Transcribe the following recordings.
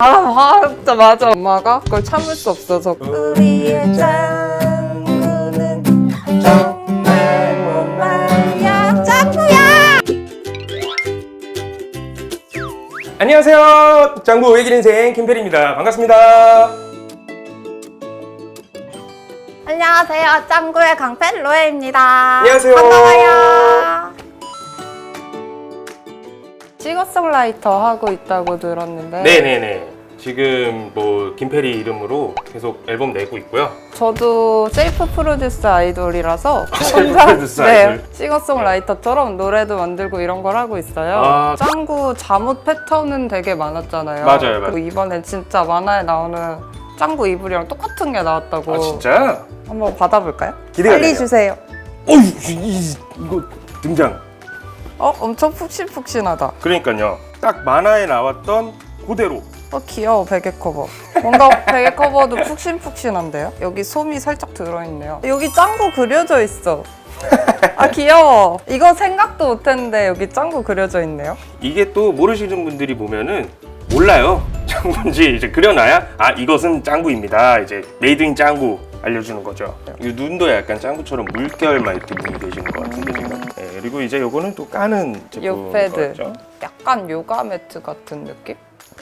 아, 진짜 맞아. 엄마가 그걸 참을 수 없어서 우리의 짱구는 정말 목말야 짱구야. 안녕하세요. 짱구 외길 인생 김페리입니다. 반갑습니다. 안녕하세요. 짱구의 강펠로에입니다. 안녕하세요. 반가워요. 싱어송라이터 하고 있다고 들었는데 네네네. 지금 뭐 김페리 이름으로 계속 앨범 내고 있고요. 저도 셀프 프로듀스 아이돌이라서 셀프 혼자 프로듀스 네, 아이돌. 싱어송라이터처럼 노래도 만들고 이런 걸 하고 있어요. 아. 짱구 잠옷 패턴은 되게 많았잖아요. 맞아요, 맞아요. 그리고 이번엔 진짜 만화에 나오는 짱구 이불이랑 똑같은 게 나왔다고 아 진짜? 한번 받아볼까요? 기대가 빨리 되네요. 주세요. 어이 이, 이거 등장. 어, 엄청 푹신푹신하다. 그러니까요. 딱 만화에 나왔던 그대로. 어, 귀여워, 베개 커버. 뭔가 베개 커버도 푹신푹신한데요? 여기 솜이 살짝 들어있네요. 여기 짱구 그려져 있어. 아, 귀여워. 이거 생각도 못했는데 여기 짱구 그려져 있네요. 이게 또 모르시는 분들이 보면은 몰라요. 짱구인지 이제 그려놔야 아 이것은 짱구입니다. 이제 메이드 인 짱구 알려주는 거죠. 이 눈도 약간 짱구처럼 물결만 이렇게 눈이 되시는 것 같은데 지금. 네, 그리고 이제 요거는 또 까는 제품 요 패드. 거죠. 약간 요가 매트 같은 느낌?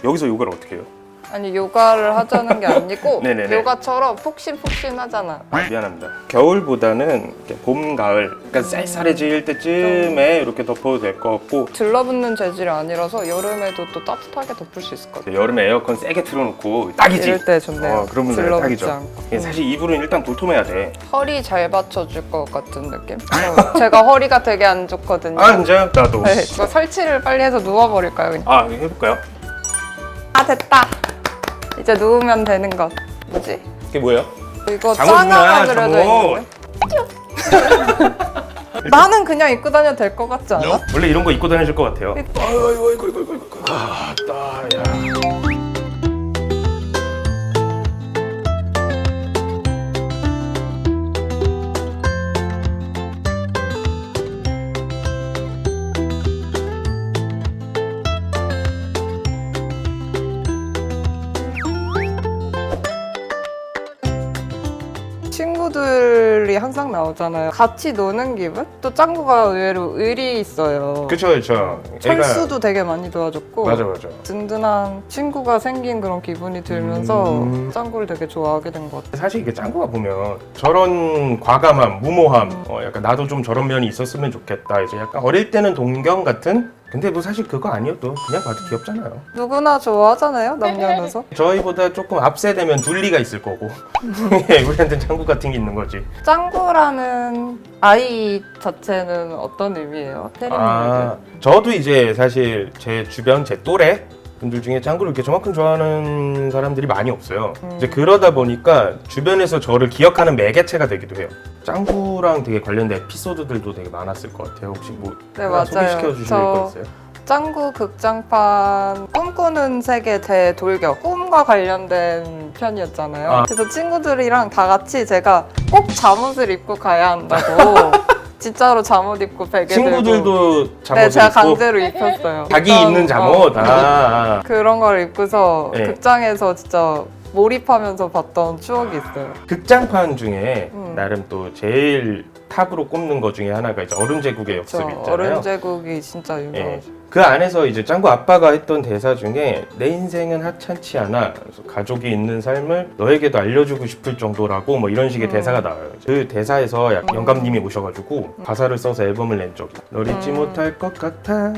여기서 요가를 어떻게 해요? 아니, 요가를 하자는 게 아니고 네네네. 요가처럼 푹신푹신하잖아. 미안합니다. 겨울보다는 이렇게 봄, 가을, 약간 쌀쌀해질 때쯤에 이렇게 덮어도 될 것 같고 들러붙는 재질이 아니라서 여름에도 또 따뜻하게 덮을 수 있을 것 같아요. 여름에 에어컨 세게 틀어놓고 딱이지. 이럴 때 좋네요. 어, 그런 들러붙지 딱이죠. 않고. 사실 이불은 일단 도톰해야 돼. 허리 잘 받쳐줄 것 같은 느낌? 저- 제가 허리가 되게 안 좋거든요. 아 진짜? 나도. 네, 이거 설치를 빨리 해서 누워버릴까요? 그냥? 아 해볼까요? 아 됐다. 이제 누우면 되는 것. 뭐지? 이게 뭐예요? 이거 짱아가 그려져. 있는데? 나는 그냥 입고 다녀도 될 것 같지 않아? 원래 이런 거 입고 다니실 것 같아요. 네. 아이고 아이고 아이고 아이고 아이고. 아, 따, 야. 항상 나오잖아요. 같이 노는 기분? 또 짱구가 의외로 의리 있어요. 그쵸 그쵸. 철수도 되게 많이 도와줬고 맞아 맞아. 든든한 친구가 생긴 그런 기분이 들면서 음. 짱구를 되게 좋아하게 된 것 같아요. 사실 이게 짱구가 보면 저런 과감함, 무모함, 어, 약간 나도 좀 저런 면이 있었으면 좋겠다. 이제 약간 어릴 때는 동경 같은. 근데 뭐 사실 그거 아니어도 그냥 봐도 귀엽잖아요. 누구나 좋아하잖아요, 남녀노소. 저희보다 조금 앞세대면 둘리가 있을 거고 예, 우리한테는 짱구 같은 게 있는 거지. 짱구라는 아이 자체는 어떤 의미예요? 테리님에게? 아, 저도 이제 사실 제 주변 제 또래 분들 중에 짱구를 이렇게 저만큼 좋아하는 사람들이 많이 없어요. 음. 이제 그러다 보니까 주변에서 저를 기억하는 매개체가 되기도 해요. 짱구랑 되게 관련된 에피소드들도 되게 많았을 것 같아요. 혹시 뭐 네, 하나 맞아요. 소개시켜 주실 저- 거 있어요? 짱구 극장판 꿈꾸는 세계 대돌격 꿈과 관련된 편이었잖아요. 아. 그래서 친구들이랑 다 같이 제가 꼭 잠옷을 입고 가야 한다고 진짜로 잠옷 입고 베개 들고 친구들도 잠옷을 네, 제가 입고 강제로 입혔어요. 자기 입는 잠옷. 어, 아, 아. 그런 걸 입고서 네. 극장에서 진짜 몰입하면서 봤던 추억이 있어요. 극장판 중에 음. 나름 또 제일 탑으로 꼽는 것 중에 하나가 이제 어른 제국의 저 역습 있잖아요. 어른 제국이 진짜 예. 유명하죠. 그 안에서 이제 짱구 아빠가 했던 대사 중에 내 인생은 하찮지 않아. 그래서 가족이 있는 삶을 너에게도 알려주고 싶을 정도라고 뭐 이런 식의 음. 대사가 나와요. 그 대사에서 약- 음. 영감님이 오셔가지고 가사를 써서 앨범을 낸 적이. 널 잊지 음. 못할 것 같아.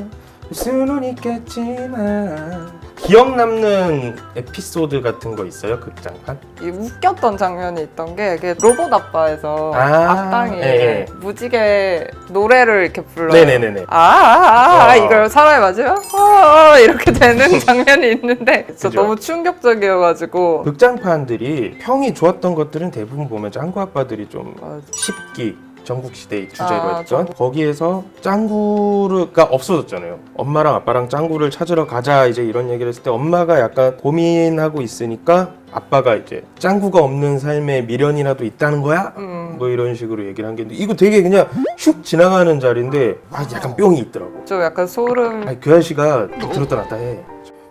수는 있겠지만 기억 남는 에피소드 같은 거 있어요 극장판? 이 웃겼던 장면이 있던 게 이게 로봇 아빠에서 아, 악당이 예, 예. 무지개 노래를 이렇게 불러요. 네네네네. 아, 아, 아, 어. 이걸 사람이 맞으면 아, 아, 이렇게 되는 장면이 있는데 진짜 그죠. 너무 충격적이어가지고 극장판들이 평이 좋았던 것들은 대부분 보면 짱구 아빠들이 좀 아, 10기 전국시대의 주제로 아, 했던 전국. 거기에서 짱구가 없어졌잖아요. 엄마랑 아빠랑 짱구를 찾으러 가자 이제 이런 얘기를 했을 때 엄마가 약간 고민하고 있으니까 아빠가 이제 짱구가 없는 삶에 미련이라도 있다는 거야? 음, 뭐 이런 식으로 얘기를 한게 있는데 이거 되게 그냥 슉 지나가는 자리인데 아 약간 뿅이 있더라고. 좀 약간 소름. 아니, 그 아저씨가 또 들었다 놨다 해.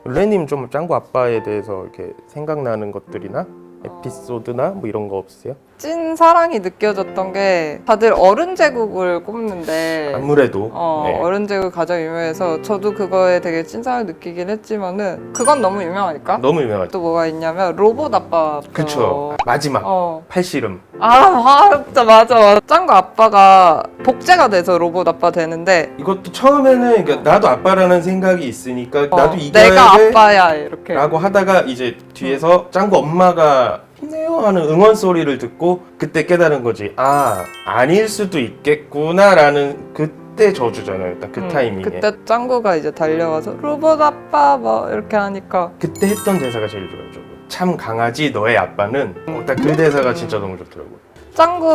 렌님 좀 짱구 아빠에 대해서 이렇게 생각나는 것들이나 에피소드나 뭐 이런 거 없으세요? 찐 사랑이 느껴졌던 게 다들 어른 제국을 꼽는데 아무래도 어, 네. 어른 제국 가장 유명해서 저도 그거에 되게 찐사랑을 느끼긴 했지만은 그건 너무 유명하니까 너무 유명하죠. 또 뭐가 있냐면 로봇 아빠 그쵸. 마지막 어. 팔씨름. 아, 아 진짜 맞아 맞아. 짱구 아빠가 복제가 돼서 로봇 아빠 되는데 이것도 처음에는 그러니까 나도 아빠라는 생각이 있으니까 어, 나도 이겨야 내가 돼. 아빠야 이렇게. 라고 하다가 이제 뒤에서 짱구 엄마가 힘내요 하는 응원 소리를 듣고 그때 깨달은 거지. 아 아닐 수도 있겠구나라는 그때 저주잖아요 딱그 음, 타이밍에. 그때 짱구가 이제 달려와서 로봇 아빠 뭐 이렇게 하니까 그때 했던 대사가 제일 좋아요 저도. 참 강아지 너의 아빠는? 어, 딱그 대사가 진짜 너무 좋더라고요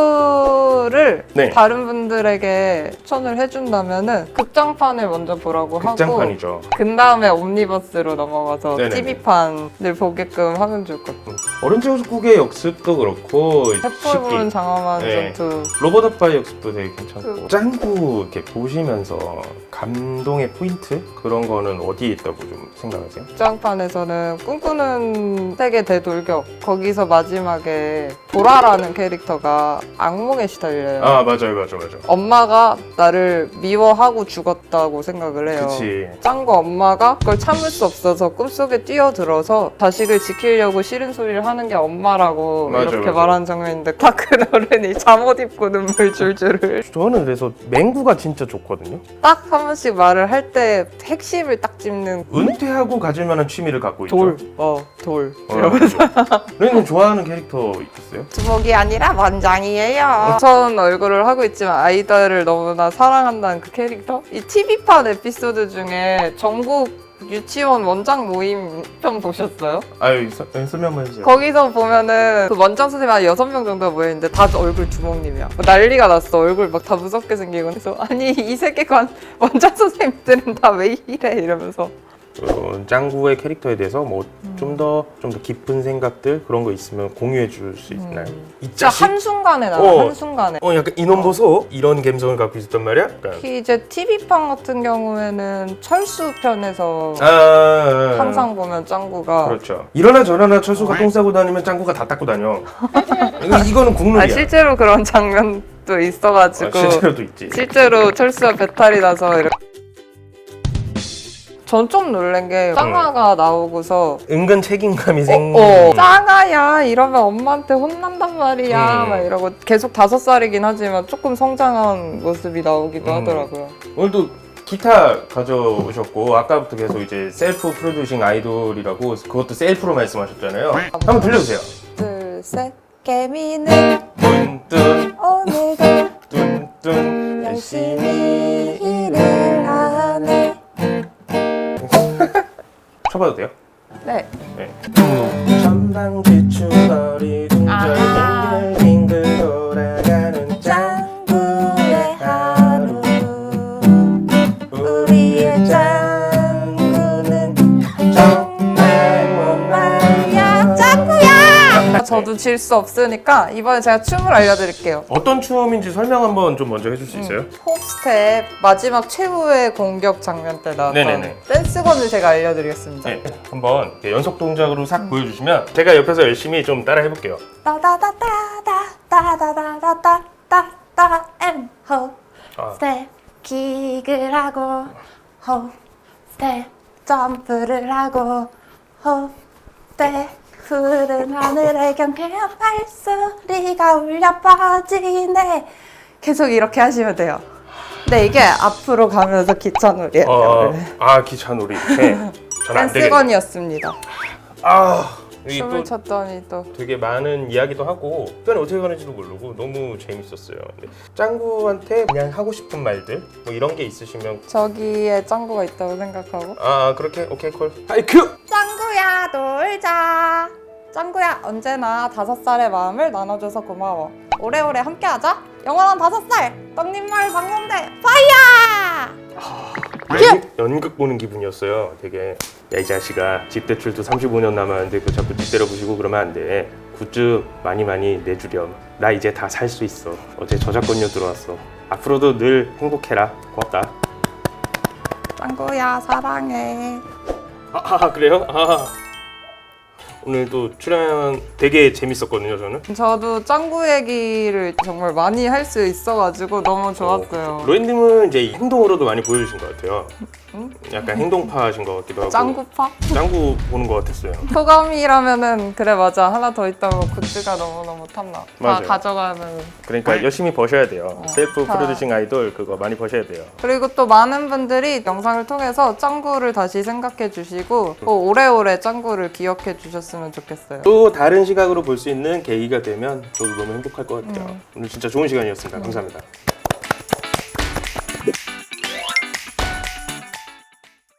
짱구를 네. 다른 분들에게 추천을 해준다면은 극장판을 먼저 보라고 하고 극장판이죠 그 다음에 옴니버스로 넘어가서 네네네. TV판을 보게끔 하면 좋을 것 같아요. 어른 제국의 역습도 그렇고 쉽게 장엄한 네. 전투 로봇 아빠의 역습도 되게 괜찮고 그- 짱구 이렇게 보시면서 감동의 포인트 그런 거는 어디에 있다고 좀 생각하세요? 극장판에서는 꿈꾸는 세계 대돌격 거기서 마지막에 보라라는 캐릭터가 악몽에 시달려요. 아 맞아요 맞아 맞아 엄마가 나를 미워하고 죽었다고 생각을 해요. 그치 짱구 엄마가 그걸 참을 수 없어서 꿈속에 뛰어들어서 자식을 지키려고 싫은 소리를 하는 게 엄마라고 맞아, 이렇게 맞아. 말하는 장면인데 다 큰 어른이 잠옷 입고 눈물 줄줄을 저는 그래서 맹구가 진짜 좋거든요 딱 한 번씩 말을 할 때 핵심을 딱 짚는 은퇴하고 가질 만한 취미를 갖고 있죠 돌, 어, 돌. 어, 렌님 좋아하는 캐릭터 있었어요? 주먹이 아니라 원장이에요. 무서운 얼굴을 하고 있지만 아이들을 너무나 사랑한다는 그 캐릭터? 이 TV판 에피소드 중에 전국 유치원 원장 모임 편 보셨어요? 아유 서- 네, 설명 한번 해주세요 거기서 보면은 그 원장 선생님 한 여섯 명 정도 모였는데 다 얼굴 주먹님이야. 뭐 난리가 났어. 얼굴 막 다 무섭게 생기고. 그래서 아니 이 세계관 원장 선생님들은 다 왜 이래 이러면서. 어, 짱구의 캐릭터에 대해서 뭐 좀 더 좀 더 깊은 생각들 그런 거 있으면 공유해 줄 수 있나요? 이 진짜 자식 한순간에 나와 어. 한순간에. 어 약간 이놈 보소 이런 감성을 갖고 있었단 말이야? 약간 특히 이제 TV판 같은 경우에는 철수 편에서 아, 아, 아. 항상 보면 짱구가 그렇죠. 일어나 저러나 철수가 똥 싸고 다니면 짱구가 다 닦고 다녀. 이거, 이거는 국룰이야. 아, 실제로 그런 장면도 있어가지고 아, 실제로도 있지. 실제로 철수가 배탈이 나서 이렇게 전 좀 놀란 게 짱아가 나오고서 은근 책임감이 생. 어, 짱아야 이러면 엄마한테 혼난단 말이야 음. 막 이러고 계속 다섯 살이긴 하지만 조금 성장한 모습이 나오기도 음. 하더라고요. 오늘도 기타 가져오셨고 아까부터 계속 이제 셀프 프로듀싱 아이돌이라고 그것도 셀프로 말씀하셨잖아요. 한번 들려주세요. 둘셋 개미는 뚠뚠 오늘도 뚠뚠 열심히 쳐봐도 돼요? 네. 네. 어. 전당 아. 저도 질 수 없으니까 이번에 제가 춤을 알려드릴게요 어떤 춤인지 설명 한번 좀 먼저 해줄 수 있어요? 홉스텝 마지막 최후의 공격 장면 때 나왔던 네네네. 댄스건을 제가 알려드리겠습니다 네, 한번 이렇게 연속 동작으로 싹 보여주시면 제가 옆에서 열심히 좀 따라 해볼게요. 따다다다다다다다다다다 엠 아. 홉스텝 킥을 하고 홉스텝 점프를 하고 홉스텝 푸른 하늘에 경쾌한 발소리가 울려 퍼지네. 계속 이렇게 하시면 돼요. 네 이게 앞으로 가면서 기차놀이예요. 어, 아 기차놀이. 전안 되겠네. 댄스건이었습니다. 아 이게 춤을 또 췄더니 또. 되게 많은 이야기도 하고 표현이 어떻게 가는지도 모르고 너무 재밌었어요. 근데 짱구한테 그냥 하고 싶은 말들 뭐 이런 게 있으시면 저기에 짱구가 있다고 생각하고. 아 그렇게? 오케이 콜. 하이큐 짱구야 놀자 짱구야 언제나 다섯 살의 마음을 나눠줘서 고마워 오래오래 함께하자 영원한 다섯 살 떡잎마을 방문대 파이야 연, 연극 보는 기분이었어요. 되게 야 이 자식아 집 대출도 35년 남았는데 그 자꾸 집 때려부시고 그러면 안 돼. 굿즈 많이 많이 내주렴. 나 이제 다 살 수 있어. 어제 저작권료 들어왔어. 앞으로도 늘 행복해라. 고맙다. 짱구야 사랑해 아, 아, 그래요? 아. 오늘 또 출연 되게 재밌었거든요, 저는. 저도 짱구 얘기를 정말 많이 할 수 있어가지고 너무 좋았어요. 로엔님은 이제 행동으로도 많이 보여주신 것 같아요. 응? 약간 행동파신 것 같기도 하고. 짱구파? 짱구 보는 것 같았어요. 소감이라면은 그래 맞아 하나 더 있다고 굿즈가 너무너무 탐나 다 맞아요. 가져가면 그러니까 열심히 버셔야 돼요. 어. 셀프 다. 프로듀싱 아이돌 그거 많이 버셔야 돼요. 그리고 또 많은 분들이 영상을 통해서 짱구를 다시 생각해 주시고 또 오래오래 짱구를 기억해 주셨으면 좋겠어요 또 다른 시각으로 볼 수 있는 계기가 되면 저도 너무 행복할 것 같아요. 음. 오늘 진짜 좋은 시간이었습니다. 감사합니다.